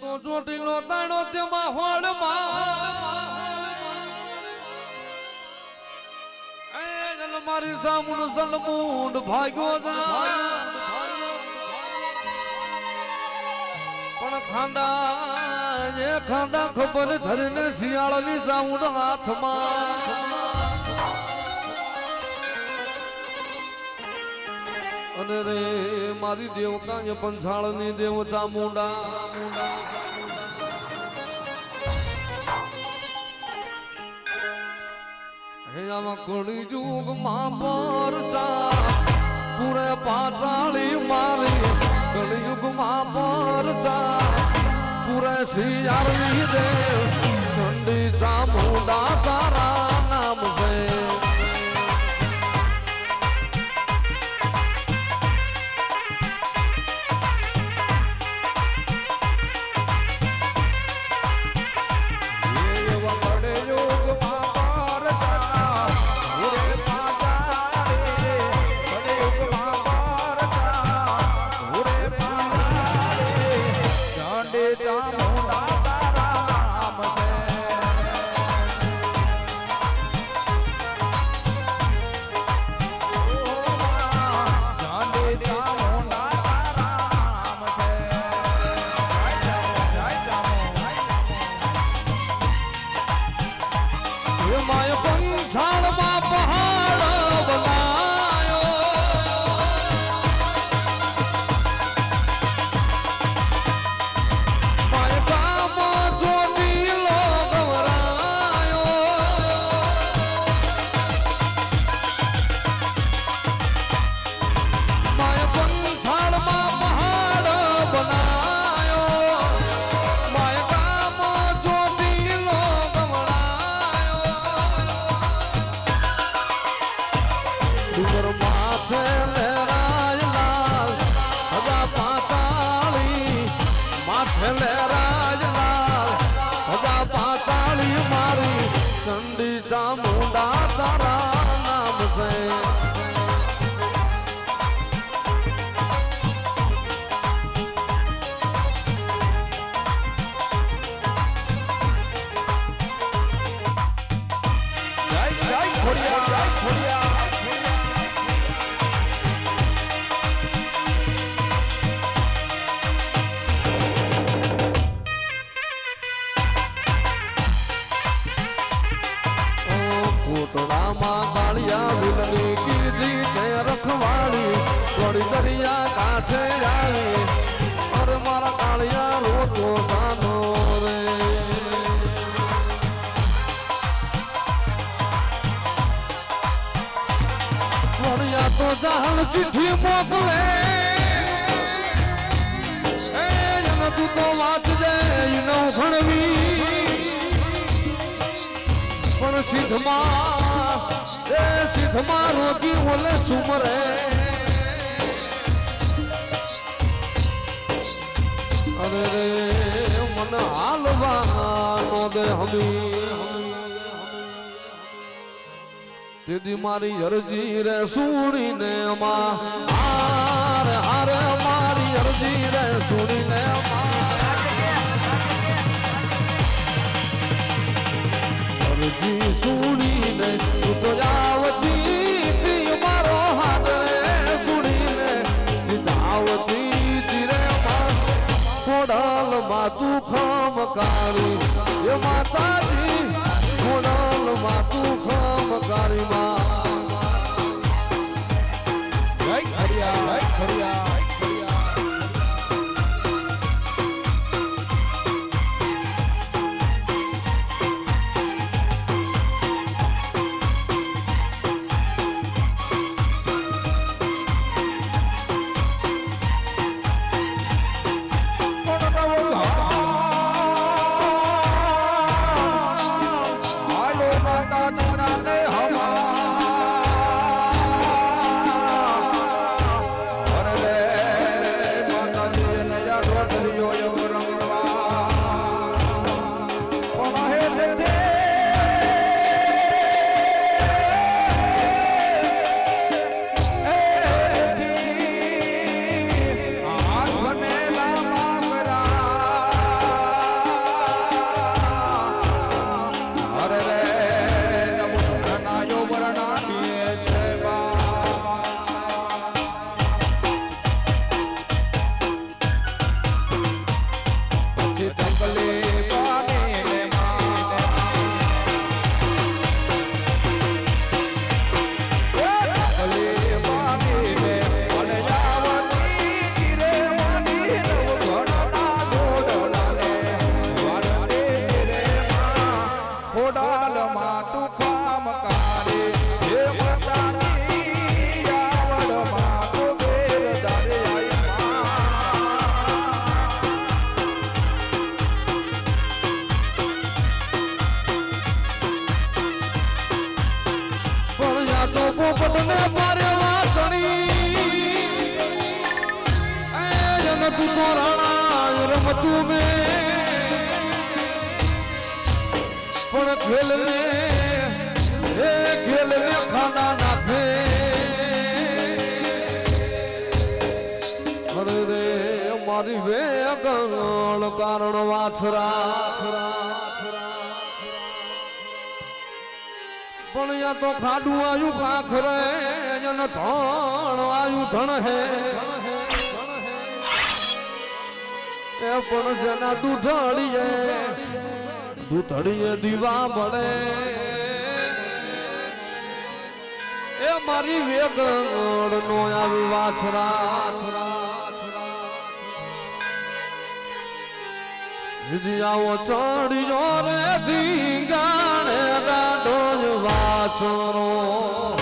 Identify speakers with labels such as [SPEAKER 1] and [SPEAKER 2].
[SPEAKER 1] તો ચોટીલો તાણો તેમાં હોડમાં મારી સામુન સલમૂંડ ભાગ્યો પણ ખાંડા, એ ખાંડા ખબર ધરીને શિયાળની સાઉન્ડ હાથમાં. અને રે મારી દેવતા એ પંચાળની દેવતા મુંડા. મુંડા હે આમાં કળી જુગમાં પરચા, પૂરે પાચાળી મારી કળિયુગમાં પરચા. પૂરે શિયાળની દેવ ચંડી ચામુંડા તારા. দাম Hello. કાંઠે આવી અરે મારા કાળિયા રોતો સાનો રે વળિયા તો જાહલ ચિઠ્ઠી મોકલે એ જન તું તો વાંચજે ઈનો ભણવી સિદ્ધમાં સિદ્ધમાં રોગી ઓલે સુમરે. હાલવાનો દે હમી. તેદી મારી અરજી રે સુણીને માં. હારે હારે, મારી અરજી રે સુણીને માં તું ખમકારી એ માતાજી ખોડલ માં તું ખમકારી માં
[SPEAKER 2] જય ખરિયા જય ખોડિયા.
[SPEAKER 1] રમતું મેં. પણ ખેલ ને એ ખેલ ને ખાના નાખે. અરે રે મારી વેગણ કારણ વાછરા. પણ યા તો ખાડું આવ્યું ખાખરે જન ધણ એ પણ જેના દૂધડીએ દૂધડીએ દીવા મળે. એ મારી વેગણ નો આવી વાછરા. વિદ્યાઓ ચડ્યો રે ધીંગાણે જ વાછરો.